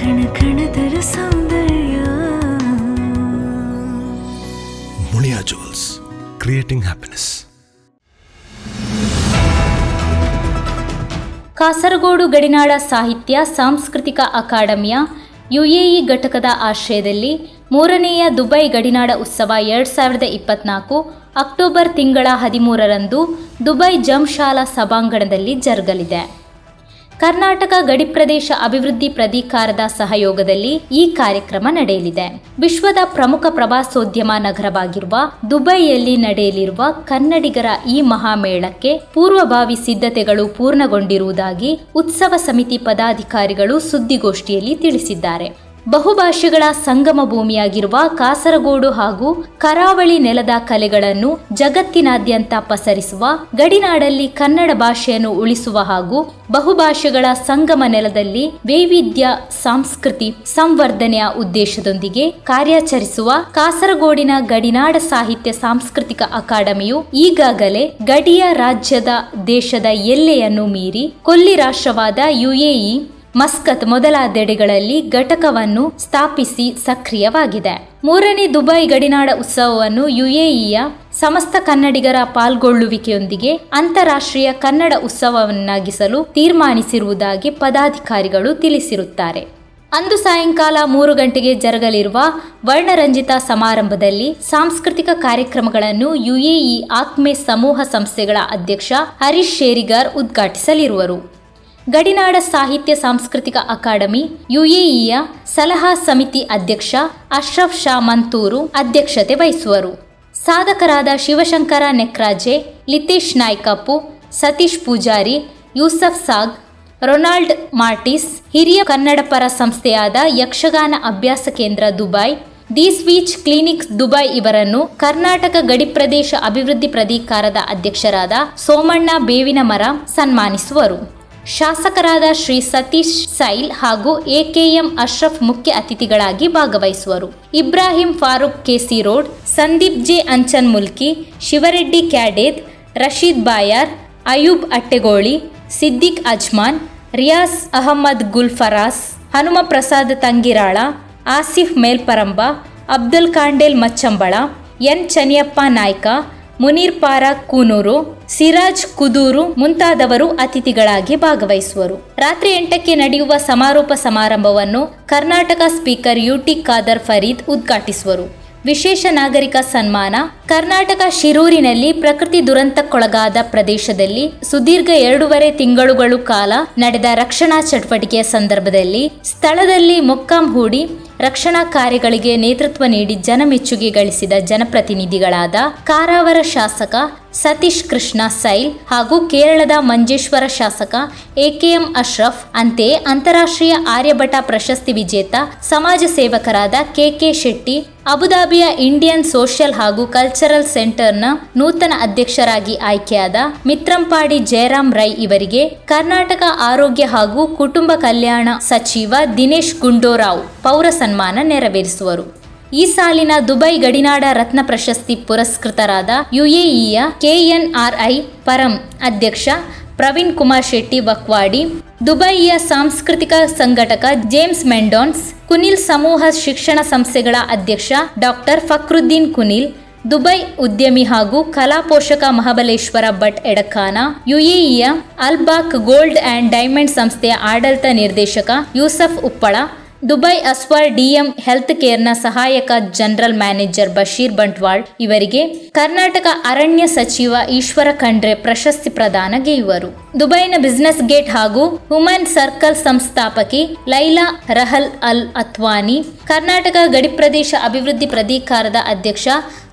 ಕಣ ಕಣದರ ಸೌಂದರ್ಯ. Muliya jewels creating happiness Kasaragod ಗಡಿನಾಡ ಸಾಹಿತ್ಯ ಸಾಂಸ್ಕೃತಿಕ ಅಕಾಡೆಮಿಯ ಯುಎಇ ಘಟಕದ ಆಶ್ರಯದಲ್ಲಿ ಮೂರನೆಯ ದುಬೈ ಗಡಿನಾಡ ಉತ್ಸವ ಎರಡು ಸಾವಿರದ ಇಪ್ಪತ್ನಾಲ್ಕು ಅಕ್ಟೋಬರ್ ತಿಂಗಳ ಹದಿಮೂರರಂದು ದುಬೈ ಜಂಶಾಲಾ ಸಭಾಂಗಣದಲ್ಲಿ ಜರುಗಲಿದೆ. ಕರ್ನಾಟಕ ಗಡಿ ಪ್ರದೇಶ ಅಭಿವೃದ್ಧಿ ಪ್ರಾಧಿಕಾರದ ಸಹಯೋಗದಲ್ಲಿ ಈ ಕಾರ್ಯಕ್ರಮ ನಡೆಯಲಿದೆ. ವಿಶ್ವದ ಪ್ರಮುಖ ಪ್ರವಾಸೋದ್ಯಮ ನಗರವಾಗಿರುವ ದುಬೈಯಲ್ಲಿ ನಡೆಯಲಿರುವ ಕನ್ನಡಿಗರ ಈ ಮಹಾಮೇಳಕ್ಕೆ ಪೂರ್ವಭಾವಿ ಸಿದ್ಧತೆಗಳು ಪೂರ್ಣಗೊಂಡಿರುವುದಾಗಿ ಉತ್ಸವ ಸಮಿತಿ ಪದಾಧಿಕಾರಿಗಳು ಸುದ್ದಿಗೋಷ್ಠಿಯಲ್ಲಿ ತಿಳಿಸಿದ್ದಾರೆ. ಬಹುಭಾಷೆಗಳ ಸಂಗಮ ಭೂಮಿಯಾಗಿರುವ ಕಾಸರಗೋಡು ಹಾಗೂ ಕರಾವಳಿ ನೆಲದ ಕಲೆಗಳನ್ನು ಜಗತ್ತಿನಾದ್ಯಂತ ಪಸರಿಸುವ, ಗಡಿನಾಡಲ್ಲಿ ಕನ್ನಡ ಭಾಷೆಯನ್ನು ಉಳಿಸುವ ಹಾಗೂ ಬಹುಭಾಷೆಗಳ ಸಂಗಮ ನೆಲದಲ್ಲಿ ವೈವಿಧ್ಯ, ಸಂಸ್ಕೃತಿ, ಸಂವರ್ಧನೆಯ ಉದ್ದೇಶದೊಂದಿಗೆ ಕಾರ್ಯಾಚರಿಸುವ ಕಾಸರಗೋಡಿನ ಗಡಿನಾಡ ಸಾಹಿತ್ಯ ಸಾಂಸ್ಕೃತಿಕ ಅಕಾಡೆಮಿಯು ಈಗಾಗಲೇ ಗಡಿಯ ರಾಜ್ಯದ ದೇಶದ ಎಲ್ಲೆಯನ್ನು ಮೀರಿ ಕೊಲ್ಲಿ ರಾಷ್ಟ್ರವಾದ ಯುಎಇ ಮಸ್ಕತ್ ಮೊದಲಾದೆಡೆಗಳಲ್ಲಿ ಘಟಕವನ್ನು ಸ್ಥಾಪಿಸಿ ಸಕ್ರಿಯವಾಗಿದೆ. ಮೂರನೇ ದುಬೈ ಗಡಿನಾಡ ಉತ್ಸವವನ್ನು ಯುಎಇಯ ಸಮಸ್ತ ಕನ್ನಡಿಗರ ಪಾಲ್ಗೊಳ್ಳುವಿಕೆಯೊಂದಿಗೆ ಅಂತಾರಾಷ್ಟ್ರೀಯ ಕನ್ನಡ ಉತ್ಸವವನ್ನಾಗಿಸಲು ತೀರ್ಮಾನಿಸಿರುವುದಾಗಿ ಪದಾಧಿಕಾರಿಗಳು ತಿಳಿಸಿರುತ್ತಾರೆ. ಅಂದು ಸಾಯಂಕಾಲ ಮೂರು ಗಂಟೆಗೆ ಜರುಗಲಿರುವ ವರ್ಣರಂಜಿತ ಸಮಾರಂಭದಲ್ಲಿ ಸಾಂಸ್ಕೃತಿಕ ಕಾರ್ಯಕ್ರಮಗಳನ್ನು ಯುಎಇ ಆಕ್ಮೆ ಸಮೂಹ ಸಂಸ್ಥೆಗಳ ಅಧ್ಯಕ್ಷ ಹರೀಶ್ ಶೇರಿಗಾರ್ ಉದ್ಘಾಟಿಸಲಿರುವರು. ಗಡಿನಾಡ ಸಾಹಿತ್ಯ ಸಾಂಸ್ಕೃತಿಕ ಅಕಾಡೆಮಿ ಯುಎಇಯ ಸಲಹಾ ಸಮಿತಿ ಅಧ್ಯಕ್ಷ ಅಶ್ರಫ್ ಶಾ ಮಂತೂರು ಅಧ್ಯಕ್ಷತೆ ವಹಿಸುವರು. ಸಾಧಕರಾದ ಶಿವಶಂಕರ ನೆಕ್ರಾಜೆ, ಲಿತೇಶ್ ನಾಯ್ಕಪ್ಪು, ಸತೀಶ್ ಪೂಜಾರಿ, ಯೂಸಫ್ ಸಾಗ್, ರೊನಾಲ್ಡ್ ಮಾರ್ಟಿಸ್, ಹಿರಿಯ ಕನ್ನಡಪರ ಸಂಸ್ಥೆಯಾದ Yakshagana Abhyasa Kendra Dubai, the ಸ್ವೀಚ್ clinics Dubai ಇವರನ್ನು ಕರ್ನಾಟಕ ಗಡಿ ಪ್ರದೇಶ ಅಭಿವೃದ್ಧಿ ಪ್ರಾಧಿಕಾರದ ಅಧ್ಯಕ್ಷರಾದ ಸೋಮಣ್ಣ ಬೇವಿನ ಮರ ಸನ್ಮಾನಿಸುವರು. ಶಾಸಕರಾದ ಶ್ರೀ ಸತೀಶ್ ಸೈಲ್ ಹಾಗೂ ಎಕೆಎಂ ಅಶ್ರಫ್ ಮುಖ್ಯ ಅತಿಥಿಗಳಾಗಿ ಭಾಗವಹಿಸುವರು. Ibrahim Farooq KC road, Sandeep J Anchan Mulki, Shivareddy Kyaded Rasheed Bayar, Ayub Attegoli, Siddiq Ajman, Riyas Ahmed Gulfaras Hanuma Prasad Tangirala, Asif Melparamba, Abdul Khandel Machchambala, N Chaniyappa Naik Munir Para Kunuru, Siraj Kudur ಮುಂತಾದವರು ಅತಿಥಿಗಳಾಗಿ ಭಾಗವಹಿಸುವರು. ರಾತ್ರಿ ಎಂಟಕ್ಕೆ ನಡೆಯುವ ಸಮಾರೋಪ ಸಮಾರಂಭವನ್ನು Karnataka speaker UT Khader Fareed ಉದ್ಘಾಟಿಸುವರು. ವಿಶೇಷ ನಾಗರಿಕ ಸನ್ಮಾನ, ಕರ್ನಾಟಕ ಶಿರೂರಿನಲ್ಲಿ ಪ್ರಕೃತಿ ದುರಂತಕ್ಕೊಳಗಾದ ಪ್ರದೇಶದಲ್ಲಿ ಸುದೀರ್ಘ ಎರಡೂವರೆ ತಿಂಗಳುಗಳು ಕಾಲ ನಡೆದ ರಕ್ಷಣಾ ಚಟುವಟಿಕೆಯ ಸಂದರ್ಭದಲ್ಲಿ ಸ್ಥಳದಲ್ಲಿ ಮೊಕ್ಕಾಂ ಹೂಡಿ ರಕ್ಷಣಾ ಕಾರ್ಯಗಳಿಗೆ ನೇತೃತ್ವ ನೀಡಿ ಜನಮೆಚ್ಚುಗೆ ಗಳಿಸಿದ ಜನಪ್ರತಿನಿಧಿಗಳಾದ ಕಾರಾವರ ಶಾಸಕ ಸತೀಶ್ ಕೃಷ್ಣ ಸೈಲ್ ಹಾಗೂ ಕೇರಳದ ಮಂಜೇಶ್ವರ ಶಾಸಕ ಎಕೆಎಂ ಅಶ್ರಫ್ ಅಂತೆಯೇ ಅಂತಾರಾಷ್ಟ್ರೀಯ ಆರ್ಯಭಟ ಪ್ರಶಸ್ತಿ ವಿಜೇತ ಸಮಾಜ ಸೇವಕರಾದ ಕೆಕೆ ಶೆಟ್ಟಿ, ಅಬುದಾಬಿಯ ಇಂಡಿಯನ್ ಸೋಷಿಯಲ್ ಹಾಗೂ ಕಲ್ಚರಲ್ ಸೆಂಟರ್ನ ನೂತನ ಅಧ್ಯಕ್ಷರಾಗಿ ಆಯ್ಕೆಯಾದ ಮಿತ್ರಂಪಾಡಿ ಜಯರಾಮ್ ರೈ ಇವರಿಗೆ ಕರ್ನಾಟಕ ಆರೋಗ್ಯ ಹಾಗೂ ಕುಟುಂಬ ಕಲ್ಯಾಣ ಸಚಿವ ದಿನೇಶ್ ಗುಂಡೂರಾವ್ ಪೌರ ಸನ್ಮಾನ ನೆರವೇರಿಸುವರು. ಈ ಸಾಲಿನ ದುಬೈ ಗಡಿನಾಡ ರತ್ನ ಪ್ರಶಸ್ತಿ ಪುರಸ್ಕೃತರಾದ ಯುಎಇಯ ಕೆಎನ್ಆರ್ಐ ಪರಂ ಅಧ್ಯಕ್ಷ ಪ್ರವೀಣ್ ಕುಮಾರ್ ಶೆಟ್ಟಿ ಬಕ್ವಾಡಿ ದುಬೈಯ ಸಾಂಸ್ಕೃತಿಕ ಸಂಘಟಕ ಜೇಮ್ಸ್ ಮೆಂಡೋನ್ಸ್, ಕುನಿಲ್ ಸಮೂಹ ಶಿಕ್ಷಣ ಸಂಸ್ಥೆಗಳ ಅಧ್ಯಕ್ಷ ಡಾಕ್ಟರ್ ಫಕ್ರುದ್ದೀನ್ ಕುನಿಲ್, ದುಬೈ ಉದ್ಯಮಿ ಹಾಗೂ ಕಲಾ ಪೋಷಕ ಮಹಾಬಲೇಶ್ವರ ಭಟ್ ಎಡಖಾನ ಯುಎಇಯ ಅಲ್ಬಾಕ್ ಗೋಲ್ಡ್ ಆ್ಯಂಡ್ ಡೈಮಂಡ್ ಸಂಸ್ಥೆಯ ಆಡಳಿತ ನಿರ್ದೇಶಕ Yusuf Uppala Dubai Aster DM health ಕೇರ್ನ ಸಹಾಯಕ ಜನರಲ್ ಮ್ಯಾನೇಜರ್ ಬಶೀರ್ ಬಂಟ್ವಾಳ್ ಇವರಿಗೆ ಕರ್ನಾಟಕ ಅರಣ್ಯ ಸಚಿವ ಈಶ್ವರ ಖಂಡ್ರೆ ಪ್ರಶಸ್ತಿ ಪ್ರದಾನಗೈಯುವರು ದುಬೈನ ಬಿಸಿನೆಸ್ ಗೇಟ್ ಹಾಗೂ human circle ಸಂಸ್ಥಾಪಕಿ Laila Rahal Al Atwani, Karnataka ಗಡಿ ಪ್ರದೇಶ ಅಭಿವೃದ್ಧಿ ಪ್ರಾಧಿಕಾರದ ಅಧ್ಯಕ್ಷ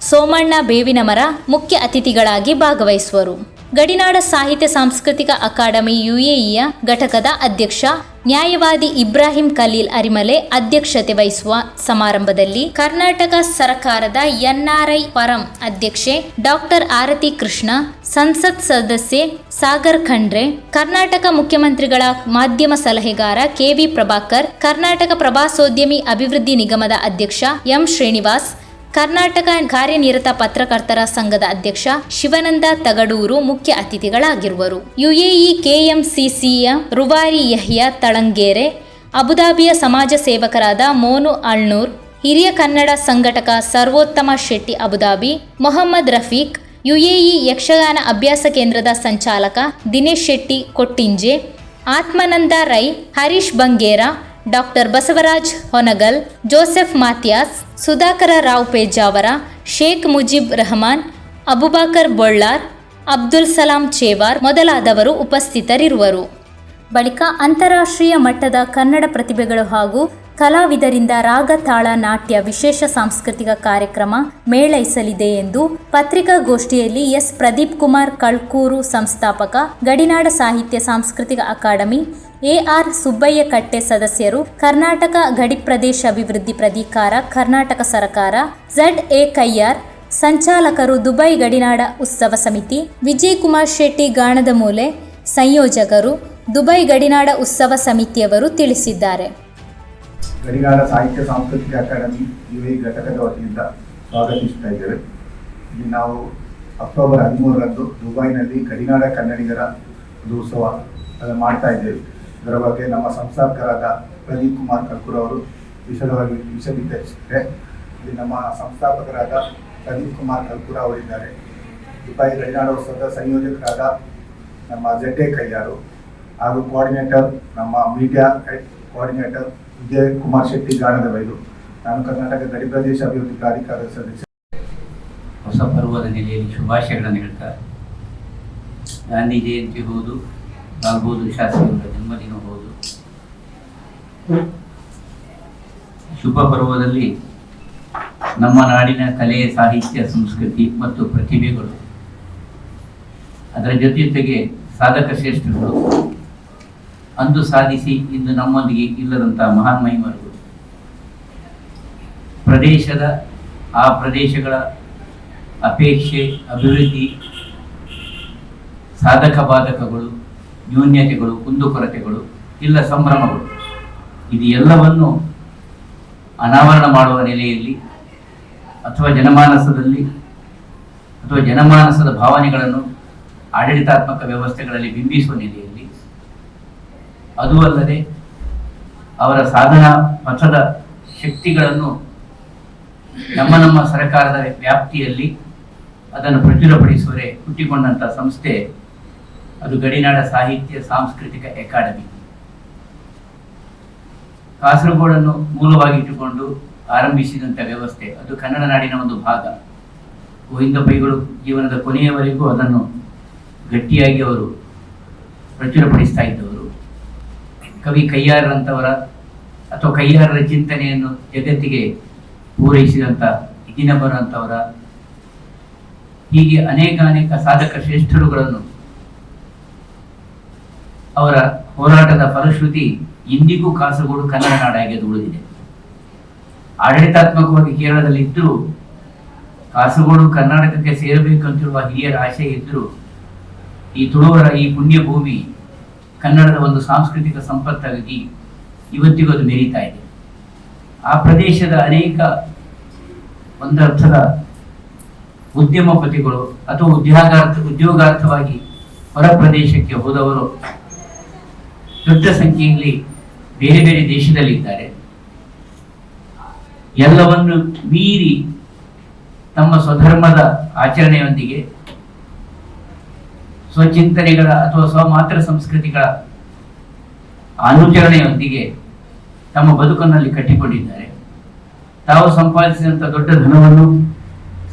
ಸೋಮಣ್ಣ ಬೇವಿನಮರ ಮುಖ್ಯ ಅತಿಥಿಗಳಾಗಿ ಭಾಗವಹಿಸುವರು. ಗಡಿನಾಡ ಸಾಹಿತ್ಯ ಸಾಂಸ್ಕೃತಿಕ ಅಕಾಡೆಮಿ ಯುಎಇಯ ಘಟಕದ ಅಧ್ಯಕ್ಷ ನ್ಯಾಯವಾದಿ ಇಬ್ರಾಹಿಂ ಖಲೀಲ್ ಅರಿಮಲೆ ಅಧ್ಯಕ್ಷತೆ ವಹಿಸುವ ಸಮಾರಂಭದಲ್ಲಿ ಕರ್ನಾಟಕ ಸರ್ಕಾರದ ಎನ್ಆರ್ಐ ಪರಂ ಅಧ್ಯಕ್ಷೆ ಡಾಕ್ಟರ್ ಆರತಿ ಕೃಷ್ಣ, ಸಂಸತ್ ಸದಸ್ಯೆ ಸಾಗರ್ ಖಂಡ್ರೆ, ಕರ್ನಾಟಕ ಮುಖ್ಯಮಂತ್ರಿಗಳ ಮಾಧ್ಯಮ ಸಲಹೆಗಾರ ಕೆವಿ ಪ್ರಭಾಕರ್, ಕರ್ನಾಟಕ ಪ್ರವಾಸೋದ್ಯಮಿ ಅಭಿವೃದ್ಧಿ ನಿಗಮದ ಅಧ್ಯಕ್ಷ ಎಂ ಶ್ರೀನಿವಾಸ್ ಕರ್ನಾಟಕ ಕಾರ್ಯನಿರತ ಪತ್ರಕರ್ತರ ಸಂಘದ ಅಧ್ಯಕ್ಷ ಶಿವನಂದ ತಗಡೂರು ಮುಖ್ಯ ಅತಿಥಿಗಳಾಗಿರುವರು. ಯುಎಇ ಕೆಎಂಸಿಸಿಯ ರುವಾರಿ ಯಹ್ಯ ತಳಂಗೇರೆ, ಅಬುದಾಬಿಯ ಸಮಾಜ ಸೇವಕರಾದ ಮೋನು ಅಳ್ನೂರ್, ಹಿರಿಯ Kannada ಸಂಘಟಕ Sarvottama Shetty Abu Dhabi, Mohammed Rafiq, UAE Yakshagana Abhyasa ಕೇಂದ್ರದ ಸಂಚಾಲಕ Dinesh Shetty Kottinje, Atmananda Rai, Harish Bangera doctor Basavaraj Honagal, Joseph Mathias, Sudhakara Rao Pejavara Sheikh Mujeeb Rahman, Abubakar Bollar, Abdul Salam Chevar ಮೊದಲಾದವರು ಉಪಸ್ಥಿತರಿರುವರು. ಬಳಿಕ ಅಂತಾರಾಷ್ಟ್ರೀಯ ಮಟ್ಟದ ಕನ್ನಡ ಪ್ರತಿಭೆಗಳು ಹಾಗೂ ಕಲಾವಿದರಿಂದ ರಾಗ ತಾಳ ನಾಟ್ಯ ವಿಶೇಷ ಸಾಂಸ್ಕೃತಿಕ ಕಾರ್ಯಕ್ರಮ ಮೇಳೈಸಲಿದೆ ಎಂದು ಪತ್ರಿಕಾಗೋಷ್ಠಿಯಲ್ಲಿ ಎಸ್. ಪ್ರದೀಪ್ ಕುಮಾರ್ ಕಳ್ಕೂರು ಸಂಸ್ಥಾಪಕ ಗಡಿನಾಡ ಸಾಹಿತ್ಯ ಸಾಂಸ್ಕೃತಿಕ ಅಕಾಡೆಮಿ ಎಆರ್ ಸುಬ್ಬಯ್ಯ ಕಟ್ಟೆ ಸದಸ್ಯರು, ಕರ್ನಾಟಕ ಗಡಿ ಪ್ರದೇಶ ಅಭಿವೃದ್ಧಿ ಪ್ರಾಧಿಕಾರ, ಕರ್ನಾಟಕ ಸರ್ಕಾರ ಝಡ್ ಎ ಕೈಯಾರ್ ಸಂಚಾಲಕರು ದುಬೈ ಗಡಿನಾಡ ಉತ್ಸವ ಸಮಿತಿ ವಿಜಯ್ ಕುಮಾರ್ ಶೆಟ್ಟಿ ಗಾಣದ ಮೂಲೆ, ಸಂಯೋಜಕರು ದುಬೈ ಗಡಿನಾಡ ಉತ್ಸವ ಸಮಿತಿಯವರು ತಿಳಿಸಿದ್ದಾರೆ. ಗಡಿನಾಡ ಸಾಹಿತ್ಯ ಸಾಂಸ್ಕೃತಿಕ ಅಕಾಡೆಮಿ ಯುಎ ಘಟಕದ ವತಿಯಿಂದ ಸ್ವಾಗತಿಸ್ತಾ ಇದ್ದೇವೆ. ಇಲ್ಲಿ ನಾವು ಅಕ್ಟೋಬರ್ ಹದಿಮೂರರಂದು ದುಬೈನಲ್ಲಿ ಗಡಿನಾಡ ಕನ್ನಡಿಗರ ಉತ್ಸವ ಮಾಡ್ತಾ ಇದ್ದೇವೆ. ಇದರ ಬಗ್ಗೆ ನಮ್ಮ ಸಂಸ್ಥಾಪಕರಾದ ಪ್ರದೀಪ್ ಕುಮಾರ್ ಕರ್ಕೂರ್ ಅವರು ವಿಶದವಾಗಿ ವಿಷಯ ವಿತರಿಸಿದ್ದಾರೆ ಇಲ್ಲಿ ನಮ್ಮ ಸಂಸ್ಥಾಪಕರಾದ ಪ್ರದೀಪ್ ಕುಮಾರ್ ಕರ್ಕೂರ್ ಅವರಿದ್ದಾರೆ. ದುಬೈ ಗಡಿನಾಡ ವರ್ಷದ ಸಂಯೋಜಕರಾದ ನಮ್ಮ ಜಡ್ಡೆ ಕೈಯಾರು ಹಾಗೂ ಕೋಆರ್ಡಿನೇಟರ್ ನಮ್ಮ ಮೀಡಿಯಾ ಕೋಆರ್ಡಿನೇಟರ್ ವಿಜಯ್ ಕುಮಾರ್ ಶೆಟ್ಟಿ ಗಾಣದ ಬೈಲು. ನಾನು ಕರ್ನಾಟಕ ಗಡಿ ಪ್ರದೇಶ ಅಭಿವೃದ್ಧಿ ಪ್ರಾಧಿಕಾರದ ಸದಸ್ಯ. ಹೊಸ ಪರ್ವದ ನೆಲೆಯಲ್ಲಿ ಶುಭಾಶಯಗಳನ್ನು ಹೇಳ್ತಾರೆ. ಗಾಂಧಿ ಜಯಂತಿ ಹೌದು ಆಗ್ಬೋದು ಬಹದ್ದೂರ್ ಶಾಸ್ತ್ರಿಯವರ ದಿನ ಹೌದು. ಶುಭ ಪರ್ವದಲ್ಲಿ ನಮ್ಮ ನಾಡಿನ ಕಲೆ, ಸಾಹಿತ್ಯ, ಸಂಸ್ಕೃತಿ ಮತ್ತು ಪ್ರತಿಭೆಗಳು ಅದರ ಜೊತೆ ಜೊತೆಗೆ ಸಾಧಕ ಶ್ರೇಷ್ಠಗಳು ಅಂದು ಸಾಧಿಸಿ ಇಂದು ನಮ್ಮೊಂದಿಗೆ ಇಲ್ಲದಂತಹ ಮಹಾನ್ ಮಹಿಮರುಗಳು ಪ್ರದೇಶದ, ಆ ಪ್ರದೇಶಗಳ ಅಪೇಕ್ಷೆ, ಅಭಿವೃದ್ಧಿ, ಸಾಧಕ ಬಾಧಕಗಳು ನ್ಯೂನ್ಯತೆಗಳು, ಕುಂದುಕೊರತೆಗಳು, ಇಲ್ಲ ಸಂಭ್ರಮಗಳು. ಇದು ಎಲ್ಲವನ್ನು ಅನಾವರಣ ಮಾಡುವ ನೆಲೆಯಲ್ಲಿ ಅಥವಾ ಜನಮಾನಸದಲ್ಲಿ ಅಥವಾ ಜನಮಾನಸದ ಭಾವನೆಗಳನ್ನು ಆಡಳಿತಾತ್ಮಕ ವ್ಯವಸ್ಥೆಗಳಲ್ಲಿ ಬಿಂಬಿಸುವ ನೆಲೆಯಲ್ಲಿ ಅದು ಅಲ್ಲದೆ ಅವರ ಸಾಧನಾ ಪಥದ ಶಕ್ತಿಗಳನ್ನು ನಮ್ಮ ನಮ್ಮ ಸರ್ಕಾರದ ವ್ಯಾಪ್ತಿಯಲ್ಲಿ ಅದನ್ನು ಪ್ರಚುರಪಡಿಸುವರೆ ಹುಟ್ಟಿಕೊಂಡಂಥ ಸಂಸ್ಥೆ ಅದು ಗಡಿನಾಡ ಸಾಹಿತ್ಯ ಸಾಂಸ್ಕೃತಿಕ ಅಕಾಡೆಮಿ. ಕಾಸರಗೋಡನ್ನು ಮೂಲವಾಗಿಟ್ಟುಕೊಂಡು ಆರಂಭಿಸಿದಂಥ ವ್ಯವಸ್ಥೆ, ಅದು ಕನ್ನಡ ನಾಡಿನ ಒಂದು ಭಾಗ. ಗೋವಿಂದ ಪೈಗಳು ಜೀವನದ ಕೊನೆಯವರೆಗೂ ಅದನ್ನು ಗಟ್ಟಿಯಾಗಿ ಅವರು ಪ್ರಚುರಪಡಿಸ್ತಾ ಇದ್ದವರು. ಕವಿ ಕೈಯಾರರಂಥವರ ಅಥವಾ ಕೈಯಾರರ ಚಿಂತನೆಯನ್ನು ಜಗತ್ತಿಗೆ ಪೂರೈಸಿದಂಥ ಇದಿನಬರಂಥವರ ಹೀಗೆ ಅನೇಕ ಅನೇಕ ಸಾಧಕ ಶ್ರೇಷ್ಠರುಗಳನ್ನು ಅವರ ಹೋರಾಟದ ಫಲಶ್ರುತಿ ಇಂದಿಗೂ ಕಾಸರಗೋಡು ಕನ್ನಡ ನಾಡಾಗಿ ಉಳಿದಿದೆ. ಆಡಳಿತಾತ್ಮಕವಾಗಿ ಕೇರಳದಲ್ಲಿದ್ದು ಕಾಸರಗೋಡು ಕರ್ನಾಟಕಕ್ಕೆ ಸೇರಬೇಕಂತಿರುವ ಹಿರಿಯರ ಆಶೆ ಇದ್ದರೂ ಈ ತುಳುವರ ಈ ಪುಣ್ಯ ಭೂಮಿ ಕನ್ನಡದ ಒಂದು ಸಾಂಸ್ಕೃತಿಕ ಸಂಪತ್ತಾಗಿ ಇವತ್ತಿಗೂ ಅದು ಮೆರೀತಾ ಇದೆ. ಆ ಪ್ರದೇಶದ ಅನೇಕ ಒಂದರ್ಥದ ಉದ್ಯಮಪತಿಗಳು ಅಥವಾ ಉದ್ಯೋಗಾರ್ಥ ಉದ್ಯೋಗಾರ್ಥವಾಗಿ ಹೊರ ಪ್ರದೇಶಕ್ಕೆ ಹೋದವರು ದೊಡ್ಡ ಸಂಖ್ಯೆಯಲ್ಲಿ ಬೇರೆ ಬೇರೆ ದೇಶದಲ್ಲಿದ್ದಾರೆ. ಎಲ್ಲವನ್ನು ಮೀರಿ ತಮ್ಮ ಸ್ವಧರ್ಮದ ಆಚರಣೆಯೊಂದಿಗೆ ಸ್ವಚಿಂತನೆಗಳ ಅಥವಾ ಸ್ವಮಾತ್ರ ಸಂಸ್ಕೃತಿಗಳ ಅನುಚರಣೆಯೊಂದಿಗೆ ತಮ್ಮ ಬದುಕನ್ನಲ್ಲಿ ಕಟ್ಟಿಕೊಂಡಿದ್ದಾರೆ. ತಾವು ಸಂಪಾದಿಸಿದಂಥ ದೊಡ್ಡ ಧನವನ್ನು,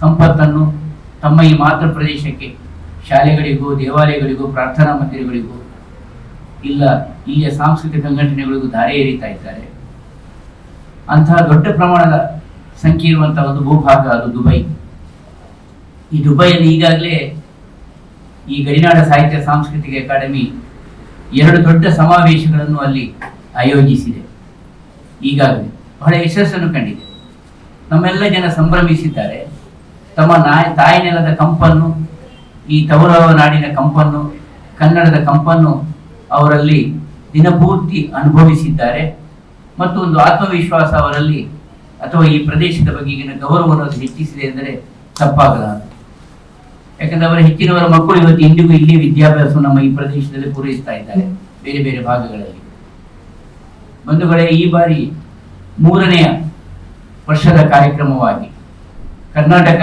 ಸಂಪತ್ತನ್ನು ತಮ್ಮ ಈ ಮಾತೃ ಪ್ರದೇಶಕ್ಕೆ ಶಾಲೆಗಳಿಗೂ, ದೇವಾಲಯಗಳಿಗೂ, ಪ್ರಾರ್ಥನಾ ಮಂದಿರಗಳಿಗೂ ಇಲ್ಲ, ಇಲ್ಲಿಯ ಸಾಂಸ್ಕೃತಿಕ ಸಂಘಟನೆಗಳಿಗೂ ದಾರಿ ಎರಿತಾ ಇದ್ದಾರೆ. ಅಂತಹ ದೊಡ್ಡ ಪ್ರಮಾಣದ ಸಂಖ್ಯೆ ಇರುವಂತಹ ಒಂದು ಭೂಭಾಗ ಅದು ದುಬೈ. ಈ ದುಬೈಯಲ್ಲಿ ಈಗಾಗಲೇ ಈ ಗಡಿನಾಡ ಸಾಹಿತ್ಯ ಸಾಂಸ್ಕೃತಿಕ ಅಕಾಡೆಮಿ ಎರಡು ದೊಡ್ಡ ಸಮಾವೇಶಗಳನ್ನು ಅಲ್ಲಿ ಆಯೋಜಿಸಿದೆ. ಈಗಾಗಲೇ ಬಹಳ ಯಶಸ್ಸನ್ನು ಕಂಡಿದೆ. ನಮ್ಮೆಲ್ಲ ಜನ ಸಂಭ್ರಮಿಸಿದ್ದಾರೆ. ತಮ್ಮ ನಾಯ, ತಾಯಿ ನೆಲದ ಕಂಪನ್ನು, ಈ ತವರವ ನಾಡಿನ ಕಂಪನ್ನು, ಕನ್ನಡದ ಕಂಪನ್ನು ಅವರಲ್ಲಿ ದಿನಪೂರ್ತಿ ಅನುಭವಿಸಿದ್ದಾರೆ. ಮತ್ತು ಒಂದು ಆತ್ಮವಿಶ್ವಾಸ ಅವರಲ್ಲಿ ಅಥವಾ ಈ ಪ್ರದೇಶದ ಬಗೆಗಿನ ಗೌರವವನ್ನು ಹೆಚ್ಚಿಸಿದೆ ಎಂದರೆ ತಪ್ಪಾಗಲಾರದು ಯಾಕಂದ್ರೆ ಅವರ ಹೆಚ್ಚಿನವರ ಮಕ್ಕಳು ಇವತ್ತು ಇಂದಿಗೂ ಇಲ್ಲಿ ವಿದ್ಯಾಭ್ಯಾಸ ನಮ್ಮ ಈ ಪ್ರದೇಶದಲ್ಲಿ ಪೂರೈಸ್ತಾ ಇದ್ದಾರೆ, ಬೇರೆ ಬೇರೆ ಭಾಗಗಳಲ್ಲಿ. ಬಂಧುಗಳೇ ಈ ಬಾರಿ ಮೂರನೆಯ ವರ್ಷದ ಕಾರ್ಯಕ್ರಮವಾಗಿ ಕರ್ನಾಟಕ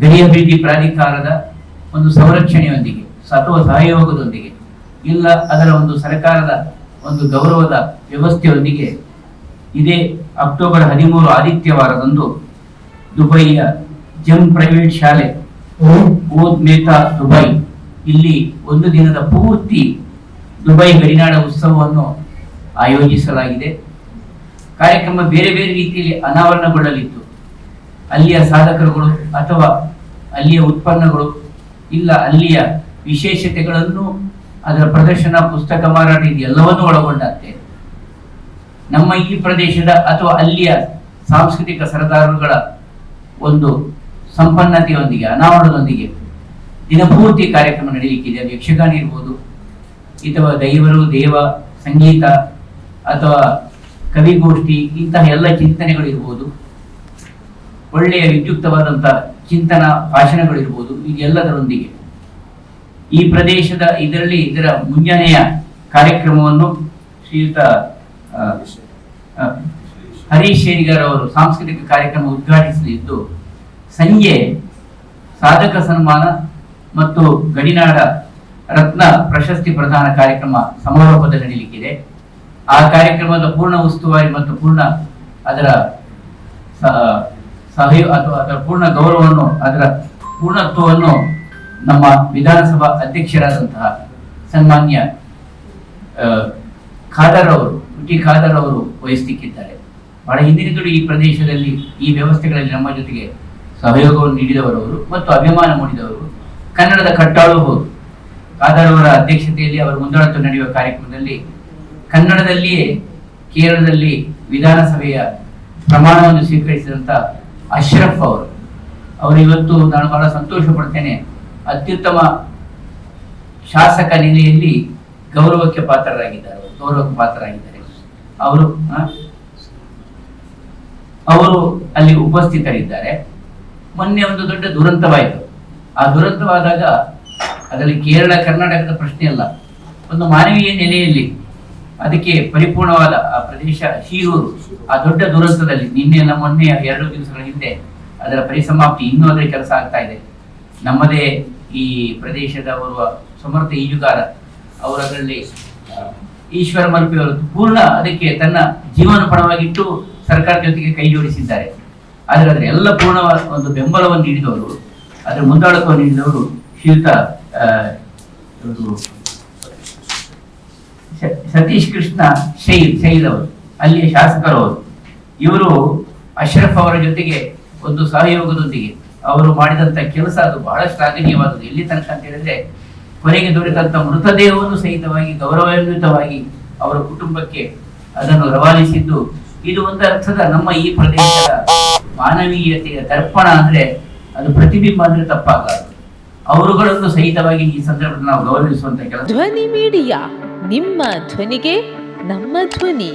ಗಡಿ ಪ್ರಾಧಿಕಾರದ ಒಂದು ಸಂರಕ್ಷಣೆಯೊಂದಿಗೆ, ಸತ್ವ ಸಹಯೋಗದೊಂದಿಗೆ ಇಲ್ಲ, ಅದರ ಒಂದು ಸರ್ಕಾರದ ಒಂದು ಗೌರವದ ವ್ಯವಸ್ಥೆಯೊಂದಿಗೆ ಇದೇ ಅಕ್ಟೋಬರ್ ಹದಿಮೂರು ಆದಿತ್ಯವಾರದಂದು ದುಬೈಯ ಜಮ್ ಪ್ರೈವೇಟ್ ಶಾಲೆ ಓದ್ ಮೇತಾ ದುಬೈ ಇಲ್ಲಿ ಒಂದು ದಿನದ ಪೂರ್ತಿ ದುಬೈ ಗಡಿನಾಡ ಉತ್ಸವವನ್ನು ಆಯೋಜಿಸಲಾಗಿದೆ. ಕಾರ್ಯಕ್ರಮ ಬೇರೆ ಬೇರೆ ರೀತಿಯಲ್ಲಿ ಅನಾವರಣಗೊಳ್ಳಲಿತ್ತು. ಅಲ್ಲಿಯ ಸಾಧಕರುಗಳು ಅಥವಾ ಅಲ್ಲಿಯ ಉತ್ಪನ್ನಗಳು ಇಲ್ಲ, ಅಲ್ಲಿಯ ವಿಶೇಷತೆಗಳನ್ನು ಅದರ ಪ್ರದರ್ಶನ, ಪುಸ್ತಕ, ಮಾರಾಟ ಇದೆಲ್ಲವನ್ನೂ ಒಳಗೊಂಡಂತೆ. ನಮ್ಮ ಈ ಪ್ರದೇಶದ ಅಥವಾ ಅಲ್ಲಿಯ ಸಾಂಸ್ಕೃತಿಕ ಸರದಾರರುಗಳ ಒಂದು ಸಂಪನ್ನತೆಯೊಂದಿಗೆ, ಅನಾವರಣದೊಂದಿಗೆ ದಿನಪೂರ್ತಿ ಕಾರ್ಯಕ್ರಮ ನಡೆಯಲಿಕ್ಕಿದೆ ಅದು ಯಕ್ಷಗಾನ ಇರ್ಬೋದು, ಅಥವಾ ದೈವರು, ದೇವ, ಸಂಗೀತ, ಅಥವಾ ಕವಿಗೋಷ್ಠಿ, ಇಂತಹ ಎಲ್ಲ ಚಿಂತನೆಗಳು ಇರ್ಬೋದು. ಒಳ್ಳೆಯ ವಿದ್ಯುಕ್ತವಾದಂತಹ ಚಿಂತನ ಭಾಷಣಗಳಿರ್ಬೋದು ಇದೆಲ್ಲದರೊಂದಿಗೆ. ಈ ಪ್ರದೇಶದ ಇದರಲ್ಲಿ ಇದರ ಮುಂಜಾನೆಯ ಕಾರ್ಯಕ್ರಮವನ್ನು ಶ್ರೀಯುತ ಹರೀಶ್ ಶೇರಿಗಾರ್ ಅವರು ಸಾಂಸ್ಕೃತಿಕ ಕಾರ್ಯಕ್ರಮ ಉದ್ಘಾಟಿಸಲಿದ್ದು, ಸಂಜೆ ಸಾಧಕ ಸನ್ಮಾನ ಮತ್ತು ಗಡಿನಾಡ ರತ್ನ ಪ್ರಶಸ್ತಿ ಪ್ರದಾನ ಕಾರ್ಯಕ್ರಮ ಸಮಾರೋಪದಲ್ಲಿ ನಡೆಯಲಿಕ್ಕಿದೆ. ಆ ಕಾರ್ಯಕ್ರಮದ ಪೂರ್ಣ ಉಸ್ತುವಾರಿ ಮತ್ತು ಪೂರ್ಣ ಅದರ ಸಹಯೋಗ ಸಹಯೋ, ಅಥವಾ ಅದರ ಪೂರ್ಣ ಗೌರವವನ್ನು, ಅದರ ಪೂರ್ಣತ್ವವನ್ನು ನಮ್ಮ ವಿಧಾನಸಭಾ ಅಧ್ಯಕ್ಷರಾದಂತಹ ಸನ್ಮಾನ್ಯ ಖಾದರ್ ಅವರು, ಟಿ ಖಾದರ್ ಅವರು ವಹಿಸಲಿಕ್ಕಿದ್ದಾರೆ. ಬಹಳ ಹಿಂದಿನಿಂದಲೂ ಈ ಪ್ರದೇಶದಲ್ಲಿ ಈ ವ್ಯವಸ್ಥೆಗಳಲ್ಲಿ ನಮ್ಮ ಜೊತೆಗೆ ಸಹಯೋಗವನ್ನು ನೀಡಿದವರವರು ಮತ್ತು ಅಭಿಮಾನ ಮೂಡಿದವರು ಕನ್ನಡದ ಕಟ್ಟಾಳು ಹೌದು. ಖಾದರ್ ಅವರ ಅಧ್ಯಕ್ಷತೆಯಲ್ಲಿ ಅವರ ಮುಂದಾಳತ್ವ ನಡೆಯುವ ಕಾರ್ಯಕ್ರಮದಲ್ಲಿ ಕನ್ನಡದಲ್ಲಿಯೇ ಕೇರಳದಲ್ಲಿ ವಿಧಾನಸಭೆಯ ಪ್ರಮಾಣವನ್ನು ಸ್ವೀಕರಿಸಿದಂಥ ಅಶ್ರಫ್ ಅವರು. ಅವರು ಇವತ್ತು ನಾನು ಬಹಳ ಸಂತೋಷ ಪಡ್ತೇನೆ ಅತ್ಯುತ್ತಮ ಶಾಸಕ ನೆಲೆಯಲ್ಲಿ ಗೌರವಕ್ಕೆ ಪಾತ್ರರಾಗಿದ್ದಾರೆ ಗೌರವಕ್ಕೆ ಪಾತ್ರರಾಗಿದ್ದಾರೆ. ಅವರು ಅವರು ಅಲ್ಲಿ ಉಪಸ್ಥಿತರಿದ್ದಾರೆ. ಮೊನ್ನೆ ಒಂದು ದೊಡ್ಡ ದುರಂತವಾಯಿತು. ಆ ದುರಂತವಾದಾಗ ಅದರಲ್ಲಿ ಕೇರಳ, ಕರ್ನಾಟಕದ ಪ್ರಶ್ನೆ ಅಲ್ಲ. ಒಂದು ಮಾನವೀಯ ನೆಲೆಯಲ್ಲಿ ಅದಕ್ಕೆ ಪರಿಪೂರ್ಣವಾದ ಆ ಪ್ರದೇಶ ಶೀರೂರು, ಆ ದೊಡ್ಡ ದುರಂತದಲ್ಲಿ ನಿನ್ನೆ ಎಲ್ಲ ಮೊನ್ನೆ ಎರಡು ದಿವಸಗಳ ಹಿಂದೆ ಅದರ ಪರಿಸಮಾಪ್ತಿ ಇನ್ನೂ ಅದರ ಕೆಲಸ ಆಗ್ತಾ ಇದೆ. ನಮ್ಮದೇ ಈ ಪ್ರದೇಶದ ಓರ್ವ ಸಮರ್ಥ ಈಜುಗಾರ ಅವರಲ್ಲಿ ಈಶ್ವರ ಮಲ್ಪೆಯವರು ಪೂರ್ಣ ಅದಕ್ಕೆ ತನ್ನ ಜೀವನ ಪಣವಾಗಿಟ್ಟು ಸರ್ಕಾರ ಜೊತೆಗೆ ಕೈ ಜೋಡಿಸಿದ್ದಾರೆ. ಆದರೆ ಅದರ ಎಲ್ಲ ಪೂರ್ಣವಾದ ಒಂದು ಬೆಂಬಲವನ್ನು ನೀಡಿದವರು, ಅದರ ಮುಂದಾಳತ್ವವನ್ನು ನೀಡಿದವರು ಶ್ರೀಯುತ ಸತೀಶ್ ಕೃಷ್ಣ ಶೈಲ್ ಶೈಲ್ ಅವರು, ಅಲ್ಲಿಯ ಶಾಸಕರವರು ಇವರು ಅಶ್ರಫ್ ಅವರ ಜೊತೆಗೆ ಒಂದು ಸಹಯೋಗದೊಂದಿಗೆ ಅವರು ಮಾಡಿದಂತ ಕೆಲಸ ಅದು ಬಹಳ ಶ್ಲಾಘನೀಯವಾದದ್ದು ಎಲ್ಲಿ ತನಕ ಅಂತ ಹೇಳಿದ್ರೆ, ಕೊನೆಗೆ ದೊರೆತಂತ ಮೃತದೇಹವನ್ನು ಸಹಿತವಾಗಿ ಗೌರವಾನ್ವಿತವಾಗಿ ಅವರ ಕುಟುಂಬಕ್ಕೆ ಅದನ್ನು ರವಾನಿಸಿದ್ದು. ಇದು ಒಂದು ಅರ್ಥದ ನಮ್ಮ ಈ ಪ್ರದೇಶದ ಮಾನವೀಯತೆಯ ದರ್ಪಣ ಅಂದ್ರೆ ಅದು ಪ್ರತಿಬಿಂಬ ಅಂದ್ರೆ ತಪ್ಪಾಗಲ್ಲ ಅವರುಗಳನ್ನು ಸಹಿತವಾಗಿ ಈ ಸಂದರ್ಭದಲ್ಲಿ ನಾವು ಗೌರವಿಸುವಂತ ಕೆಲಸ. ಧ್ವನಿ ಮೀಡಿಯಾ, ನಿಮ್ಮ ಧ್ವನಿಗೆ ನಮ್ಮ ಧ್ವನಿ.